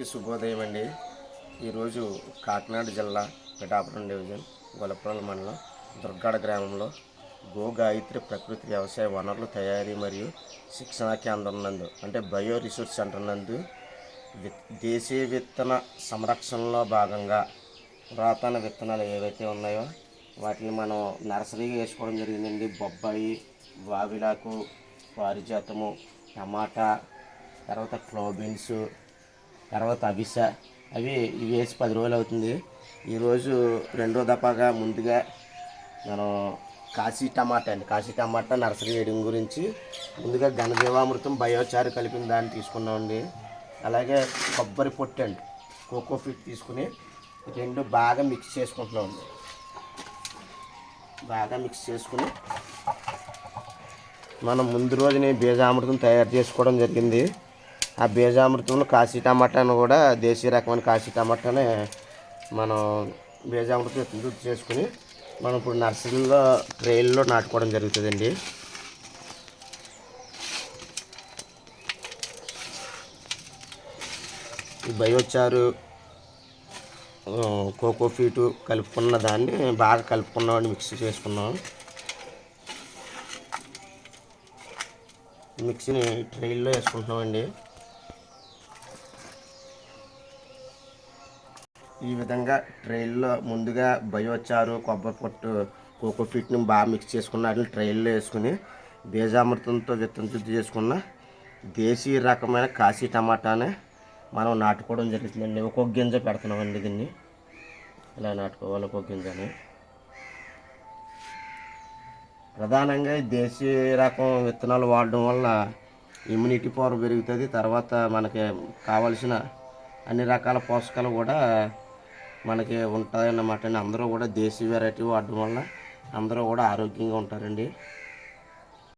అందరికీ శుభోదయం అండి. ఈరోజు కాకినాడ జిల్లా పిఠాపురం డివిజన్ గొలపురం మండలం దుర్గాడ గ్రామంలో గో గాయత్రి ప్రకృతి వ్యవసాయ వనరుల తయారీ మరియు శిక్షణా కేంద్రం నందు అంటే బయో రిసోర్స్ సెంటర్ నందు దేశీయ విత్తన సంరక్షణలో భాగంగా పురాతన విత్తనాలు ఏవైతే ఉన్నాయో వాటిని మనం నర్సరీగా వేసుకోవడం జరిగిందండి. బొబ్బాయి వావిలాకు పారిజాతము టమాటా తర్వాత క్లోబీన్స్ తర్వాత అవిస అవి ఇవి వేసి పది రోజులు అవుతుంది. ఈరోజు రెండో దఫాగా ముందుగా మనం కాశీ టమాటా అండి. కాశీ టమాటా నర్సరీ వేయడం గురించి ముందుగా ఘనజీవామృతం బయోచారు కలిపిన దాన్ని తీసుకున్నామండి అలాగే కొబ్బరి పొట్టు అండి. కోకో ఫిట్ తీసుకుని రెండు బాగా మిక్స్ చేసుకుంటున్నామండి బాగా మిక్స్ చేసుకుని మనం ముందు రోజుని బీజామృతం తయారు చేసుకోవడం జరిగింది. ఆ బీజామృతంలో కాశీ టమాటాను కూడా దేశీయ రకమైన కాశీ టమాటానే మనం బీజామృతం శుద్ధి చేసుకుని మనం ఇప్పుడు నర్సరీలో ట్రైల్లో నాటుకోవడం జరుగుతుందండి. ఈ బయోచారు కోకో ఫీటు కలుపుకున్న దాన్ని బాగా కలుపుకున్నామండి మిక్స్ చేసుకున్నాం. మిక్సీని ట్రైల్లో వేసుకుంటున్నామండి. ఈ విధంగా ట్రైల్లో ముందుగా బయోచారు కొబ్బరి పొట్టు కోకో ఫిట్ని బాగా మిక్స్ చేసుకున్న వాటిని ట్రైల్లో వేసుకుని బీజామృతంతో విత్తనం శుద్ధి చేసుకున్న దేశీ రకమైన కాశీ టమాటానే మనం నాటుకోవడం జరుగుతుందండి. ఒక్కొక్క గింజ పెడుతున్నామండి దీన్ని. ఇలా నాటుకోవాలి ఒక్కొక్క గింజని? ప్రధానంగా దేశీ రకం విత్తనాలు వాడడం వల్ల ఇమ్యూనిటీ పవర్ పెరుగుతుంది. తర్వాత మనకి కావలసిన అన్ని రకాల పోషకాలు కూడా మనకి ఉంటాయన్నమాట అండి అందరూ కూడా దేశీ వెరైటీ వాడడం వల్ల అందరూ కూడా ఆరోగ్యంగా ఉంటారండి.